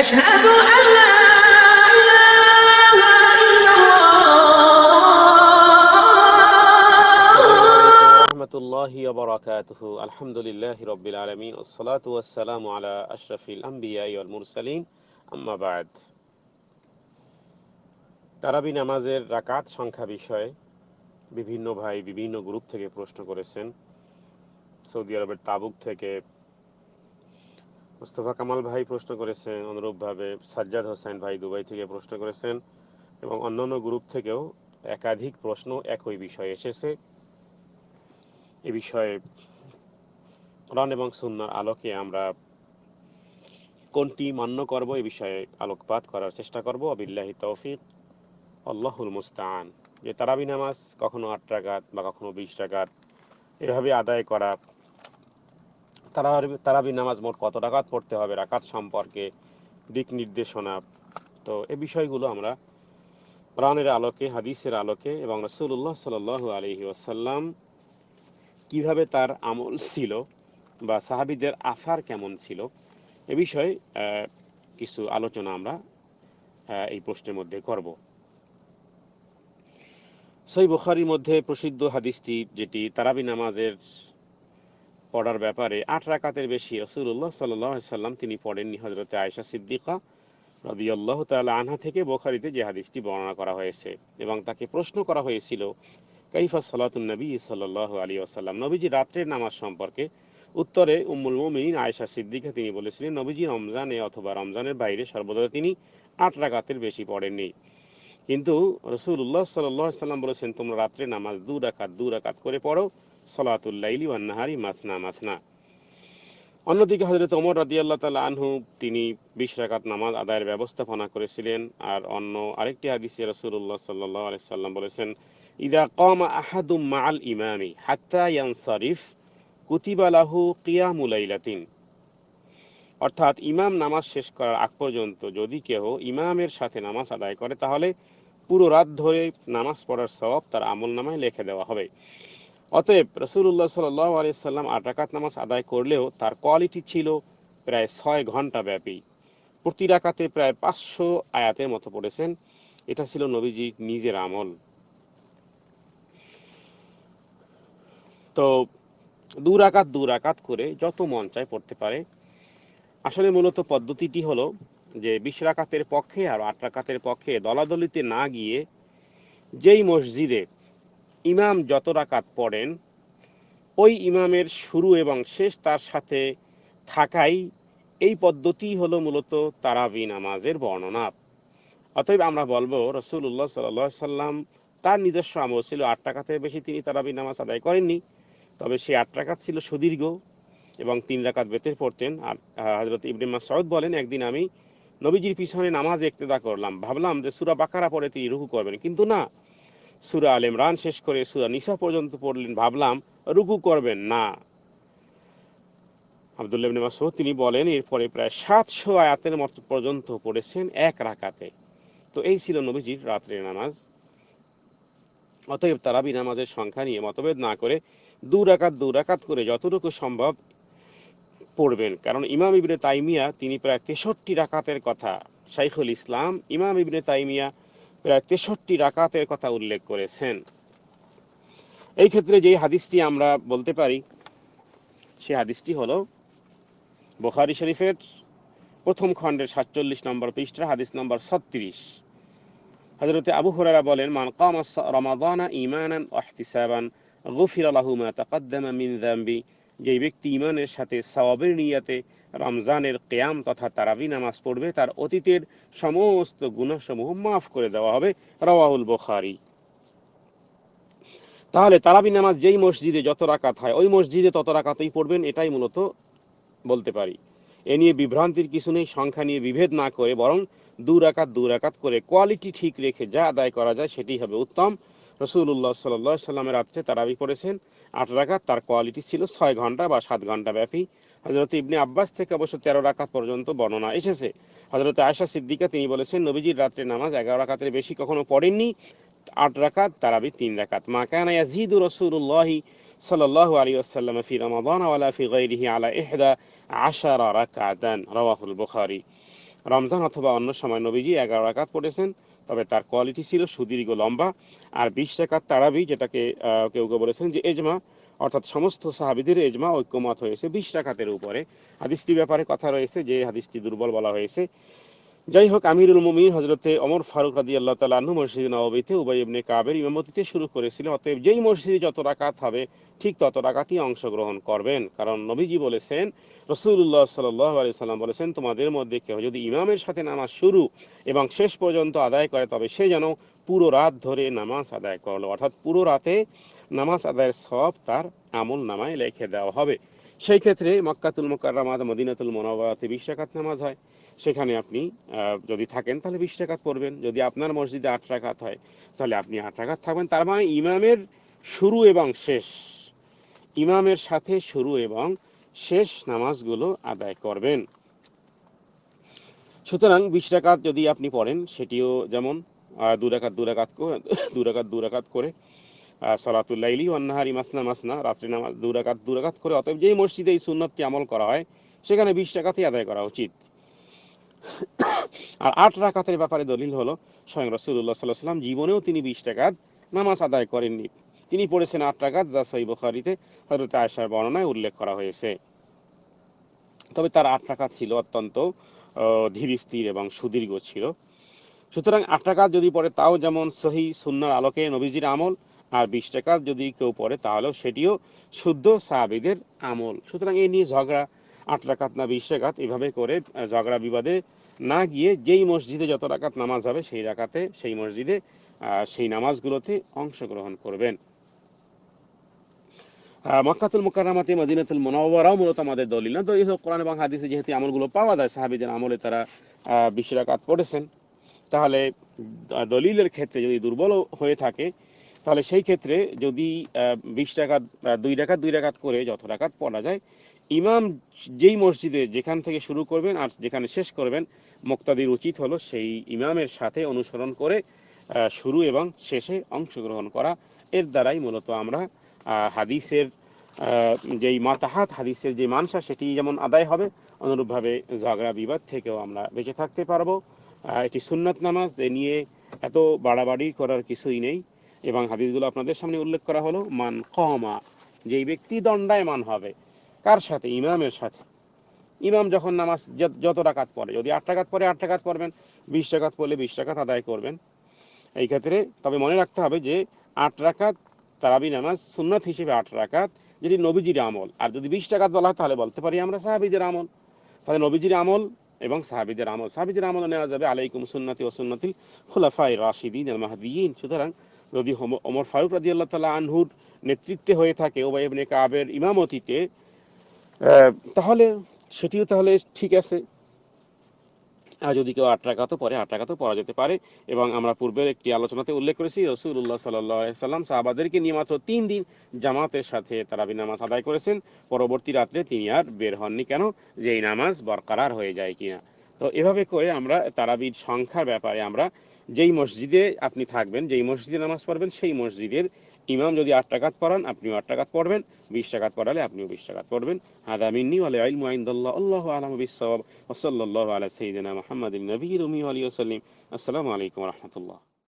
أشهد أن لا إله إلا الله ورحمة الله وبركاته الحمد لله رب العالمين والصلاة والسلام على أشرف الأنبياء والمرسلين أما بعد তারাবি নামাজের রাকাত সংখ্যা বিষয়ে বিভিন্ন ভাই বিভিন্ন গ্রুপ থেকে প্রশ্ন করেছেন সৌদি আরবের তাবুক থেকে মুস্তফা কামাল ভাই প্রশ্ন করেছেন অনুরূপভাবে, সাজ্জাদ হোসেন ভাই দুবাই থেকে প্রশ্ন করেছেন এবং অন্যান্য গ্রুপ থেকেও একাধিক প্রশ্ন একই বিষয়ে এসেছে। এ বিষয়ে কোরআন এবং সুন্নার আলোকে আমরা কোনটি মান্য করব এ বিষয়ে আলোকপাত করার চেষ্টা করব। আবিল্লাহি তৌফিক, আল্লাহুল মুস্তান যে তারাবি নামাজ কখনো আট রাকাত বা কখনো বিশ রাকাত এভাবে আদায় করা তারাবি নামাজ মোট কত রাকাত পড়তে হবে? রাকাত সম্পর্কে দিক নির্দেশনা। তো এ বিষয়গুলো আমরা প্রাণের আলোকে, হাদিসের আলোকে এবং রসুল্লাহ সাল আলহি ওয়াসাল্লাম কীভাবে তার আমল ছিল বা সাহাবিদের আসার কেমন ছিল, এ বিষয়ে কিছু আলোচনা আমরা এই প্রশ্নের মধ্যে করব। সই বুখারির মধ্যে প্রসিদ্ধ হাদিসটি যেটি তারাবি নামাজের পড়ার ব্যাপারে আট রাকাতের বেশি রসুল্লাহ সাল্লাম তিনি পড়েননি হজরতে আয়সা সিদ্দিকা রদিয়াল্লাহ তাআলা আনহা থেকে বোখারিতে যে হাদিসটি বর্ণনা করা হয়েছে এবং তাকে প্রশ্ন করা হয়েছিল, কাইফা সালাতুন নবী সাল্লাহ আলী আসাল্লাম নবীজি রাত্রের নামাজ সম্পর্কে উত্তরে উম্মুল মুমিনিন আয়েশা সিদ্দিকা তিনি বলেছিলেন, নবীজি রমজানে অথবা রমজানের বাইরে সর্বদা তিনি আট রাকাতের বেশি পড়েননি। কিন্তু রসুল্লাহ সাল্লাহ সাল্লাম বলেছেন, তোমরা রাত্রে নামাজ দু রাকাত দু রাকাত করে পড়ো সলাতুল্লাইলি অন্যদিকে হজরত ওমর রাদি আল্লাহ আনহু, তিনি নামাজ আদায়ের ব্যবস্থাপনা করেছিলেন। আর অন্য আরেকটি হাদিসে রসুল্লাহ সাল্লাহ বলেছেন, ইদা কম আহাদুম মাল ইমামি হাত্তা ইয়ানসারিফ কুতিবা লাহু কিয়ামুলাইলাতিন অর্থাৎ ইমাম নামাজ শেষ করার আগ পর্যন্ত যদি কেহ ইমামের সাথে নামাজ আদায় করে, তাহলে পুরো রাত ধরে নামাজ পড়ার সওয়াব তার আমল নামায় লিখে দেওয়া হবে। অতএব রসুল্লাহ সাল্লাহ আলি সাল্লাম আট রাকাত নামাজ আদায় করলেও তার কোয়ালিটি ছিল প্রায় ছয় ঘণ্টা ব্যাপী। প্রতি রাকাতে প্রায় পাঁচশো আয়াতের মতো পড়েছেন। এটা ছিল নবীজি নিজের আমল। তো দু রাকাত দু রাকাত করে যত মন চায় পড়তে পারে। আসলে মূলত পদ্ধতিটি হলো যে বিশ রাকাতের পক্ষে আর আট রাকাতের পক্ষে দলাদলিতে না গিয়ে যেই মসজিদে ইমাম যত রাকাত পড়েন, ওই ইমামের শুরু এবং শেষ তার সাথে থাকাই এই পদ্ধতি হলো মূলত তারাবি নামাজের বর্ণনা। অতএব আমরা বলব রসুল্লাহ সাল্লাহ সাল্লাম তার নিজস্ব আমল ছিল আট টাকাতে বেশি তিনি তারাবি নামাজ আদায় করেননি। তবে সেই আট টাকাত ছিল সুদীর্ঘ এবং তিন রাকাত বেতের পড়তেন। আর হজরত ইব্রাহিম সৌদ বলেন, একদিন আমি নবীজির পিছনে নামাজ একতেদা করলাম। ভাবলাম যে সুরা বাকারা পরে তিনি রুকু করবেন। কিন্তু না সুরা আল ইমরান শেষ করে সুরা নিসা পর্যন্ত পড়লেন, ভাবলাম, রুকু করবেন না। আবদুল্লাহ ইবনে তিনি বলেন, এরপরে প্রায় সাতশো আয়াতের মতো পর্যন্ত পড়েছেন এক রাকাতে। তো এই ছিল নবীজির রাত্রের নামাজ। অতএব তারাবি নামাজের সংখ্যা নিয়ে মতভেদ না করে দু রাকাত দু রাকাত করে যতটুকু সম্ভব পড়বেন। কারণ ইমাম ইবনে তাইমিয়া, তিনি প্রায় তেষট্টি রাকাতের কথা। শাইখুল ইসলাম, ইমাম ইবনে তাইমিয়া প্রায় তেষট্টি রাকাতের কথা উল্লেখ করেছেন। এই ক্ষেত্রে যে হাদিসটি আমরা বলতে পারি সে হাদিসটি হলো বোখারি শরীফের প্রথম খণ্ডের সাতচল্লিশ নম্বর পৃষ্ঠা হাদিস নম্বর ছত্রিশ। হজরতে আবু হুরারা বলেন, মান কাম রমাদানা ইমানান ওয়াহতিসাবান গফির আলাহু মা তাকাদ্দামা মিন যামবি যেই ব্যক্তি ইমানের সাথে সওয়াবের নিয়াতে রমজানের কেয়াম তথা তারাবি নামাজ পড়বে, তার অতীতের সমস্ত গুণাসমূহ মাফ করে দেওয়া হবে। রওয়াহুল বুখারী। তাহলে তারাবি নামাজ যেই মসজিদে যত রাকাত হয়, ওই মসজিদে তত রাকাতই পড়বেন, এটাই মূলত বলতে পারি। এ নিয়ে বিভ্রান্তির কিছু নেই, সংখ্যা নিয়ে বিভেদ না করে, বরং দু রাকাত দু রাকাত করে কোয়ালিটি ঠিক রেখে যা আদায় করা যায় সেটি হবে উত্তম। রসুল্লাহ সাল্লাহ সাল্লামের রাত্রে তারাবি করেছেন। আট রাকাত তার কোয়ালিটি ছিল ছয় ঘণ্টা বা সাত ঘণ্টা ব্যাপী। হজরত ইবনে আব্বাস থেকে অবশ্য তেরো রাকাত পর্যন্ত বর্ণনা এসেছে। হজরত আয়সা সিদ্দিকা তিনি বলেছেন, নবীজির রাত্রে নামাজ এগারো রাকাতের বেশি কখনো পড়েননি। আট রাকাত, তারাবি তিন রাকাত। মা কানা ইয়াজিদু রাসূলুল্লাহি সাল্লাল্লাহু আলাইহি ওয়াসাল্লাম ফি রমাদান ওয়ালা ফি গায়রিহি আলা ইহদা আশারা রাকাতান। রাওয়াহুল বুখারী। রমজান অথবা অন্য সময় নবীজি এগারো রাকাত পড়েছেন। তবে তার কোয়ালিটি ছিল সুদীর্ঘ লম্বা। আর বিশ টাকার তারাবি যেটাকে কেউ কেউ বলেছেন যে এজমা, অর্থাৎ সমস্ত সাহাবিদের এজমা ঐক্যমত হয়েছে বিশ টাকাতের উপরে। হাদিসটির ব্যাপারে কথা রয়েছে যে হাদিসটি দুর্বল বলা হয়েছে। যাই হোক আমিরুল মুমিন হজরতে অমর ফারুক রাদি আল্লাহ তালা মসজিদ নবীতে উবাই ইবনে কাবের ইমামতিতে শুরু করেছিলেন। অতএব যেই মসজিদে যত রাকাত হবে, ঠিক তত রাকাতই অংশগ্রহণ করবেন। কারণ নবীজি বলেছেন রসুল্লাহ সাল্লাহ আলি সাল্লাম বলেছেন, তোমাদের মধ্যে কেউ যদি ইমামের সাথে নামাজ শুরু এবং শেষ পর্যন্ত আদায় করে, তবে সে যেন পুরো রাত ধরে নামাজ আদায় করল। অর্থাৎ পুরো রাতে নামাজ আদায়ের সব তার আমল নামায় লেখে দেওয়া হবে। সেই ক্ষেত্রে মক্কাতুল মোকাররামাত মদিনাতুল মোনাবাতে বিশ রাকাত নামাজ হয়। সেখানে আপনি যদি থাকেন তাহলে বিশ টাকাত পড়বেন। যদি আপনার মসজিদে আট হয় তাহলে আপনি আট থাকবেন। তার মানে ইমামের শুরু এবং শেষ ইমামের সাথে শুরু এবং শেষ নামাজগুলো আদায় করবেন। সুতরাং বিশ টাকাত যদি আপনি পড়েন সেটিও যেমন আহ, দু রাকাত দু রাকাত করে সলাতুল্লাইলি ওয়ান্নাহারি মাসনা মাসনা, রাত্রি নামাজ দু রাকাত দু রাকাত করে অতএব যেই মসজিদে এই সুন্নতটি আমল করা হয়, সেখানে বিশ টাকাতেই আদায় করা উচিত। আর আট রাকাতের ব্যাপারে দলিল হলো, স্বয়ং রসুল্লাহ সাল্লাহ সাল্লাম জীবনেও তিনি বিশ টাকাত নামাজ আদায় করেননি। তিনি পড়েছেন আট টাকাত যা সই বখারিতে হজরত আয়সার বর্ণনায় উল্লেখ করা হয়েছে। তবে তার আট টাকাত ছিল অত্যন্ত ধীর স্থির এবং সুদীর্ঘ ছিল। সুতরাং আট টাকাত যদি পড়ে, তাও যেমন সহি সুন্নার আলোকে নবীজির আমল আর বিশ টাকাত যদি কেউ পড়ে তাহলেও সেটিও শুদ্ধ সাহাবিদের আমল। সুতরাং এই নিয়ে ঝগড়া আট রাকাত না বিশ টাকাত এভাবে করে ঝগড়া বিবাদে না গিয়ে যেই মসজিদে যত রাকাত নামাজ হবে সেই রাকাতে সেই মসজিদে সেই নামাজগুলোতে অংশগ্রহণ করবেন। মক্কাতুল মুকাররামাতে মদিনাতুল মুনাওয়ারাও মূলত আমাদের দলিল না। তো এই কোরআন এবং হাদিসে যেহেতু আমলগুলো পাওয়া যায় সাহাবীদের আমলে তারা আহ, বিশ রাকাত পড়েছেন। তাহলে দলিলের ক্ষেত্রে যদি দুর্বল হয়ে থাকে তাহলে সেই ক্ষেত্রে যদি বিশ টাকাত দুই রাকাত দুই রাকাত করে যত রাকাত পড়া যায়, ইমাম যেই মসজিদে যেখান থেকে শুরু করবেন আর যেখানে শেষ করবেন, মুক্তাদির উচিত হলো সেই ইমামের সাথে অনুসরণ করে শুরু এবং শেষে অংশগ্রহণ করা। এর দ্বারাই মূলত আমরা হাদিসের যেই মাতাহাত, হাদিসের যে মানসা, সেটি যেমন আদায় হবে, অনুরূপভাবে ঝগড়া, বিবাদ থেকেও আমরা বেঁচে থাকতে পারব। এটি সুন্নাত নামাজ, এ নিয়ে এত বাড়াবাড়ি করার কিছুই নেই। এবং হাদিসগুলো আপনাদের সামনে উল্লেখ করা হলো, মান কমা যেই ব্যক্তি দণ্ডায়মান হবে, কার সাথে? ইমামের সাথে। ইমাম যখন নামাজ যত- টাকাত পড়ে, যদি আট টাকাত পরে আট টাকাত পড়বেন, বিশ টাকাত পড়লে বিশ টাকাত আদায় করবেন। এই ক্ষেত্রে তবে মনে রাখতে হবে যে, আট রাকাত তারাবি নামাজ সুন্নাত হিসেবে আট রাকাত যেটি নবীজির আমল। আর যদি বিশ টাকাত বলা হয়, তাহলে বলতে পারি আমরা সাহাবিদের আমল। তাহলে নবীজির আমল এবং সাহাবিদের আমল। সাহাবিদের আমল নেওয়া যাবে, আলাইকুম সুন্নাতি ও সুন্নাতি খুলাফাই রাশিদিন সুতরাং যদি ওমর ফারুক রাদি আল্লাহ তালা আনহুর নেতৃত্বে হয়ে থাকে ওবাই ইবনে কাবের ইমামতিতে তাহলে সেটিও তাহলে ঠিক আছে। আর যদি কেউ আট পরে আট টাকাতেও পড়া যেতে পারে। এবং আমরা পূর্বের একটি আলোচনাতে উল্লেখ করেছি রসুল্লাহ সাল্লাম সাহাবাদেরকে নিয়ে মাত্র তিন দিন জামাতের সাথে তারাবি নামাজ আদায় করেছেন। পরবর্তী রাত্রে তিনি আর বের হননি কেন? যে এই নামাজ বরকরার হয়ে যায় কিনা। তো এভাবে করে আমরা তারাবির সংখ্যার ব্যাপারে আমরা যেই মসজিদে আপনি থাকবেন, যেই মসজিদে নামাজ পড়বেন, সেই মসজিদের ইমাম যদি আট টাকাত পড়ান, আপনিও আট টাকাত পড়বেন। বিশ টাকাত পড়ালে আপনিও বিশ টাকাত পড়বেন। হাদা মিন্নি ওয়ালে ইলমু ইনদাল্লাহ। আল্লাহু আলামু বিস-সাওয়াব। ওয়া সাল্লাল্লাহু আলা সাইয়্যিদিনা মুহাম্মাদিন নবিয়্যিল উম্মি সাল্লিম আসসালামু আলাইকুম ওয়া রাহমাতুল্লাহ।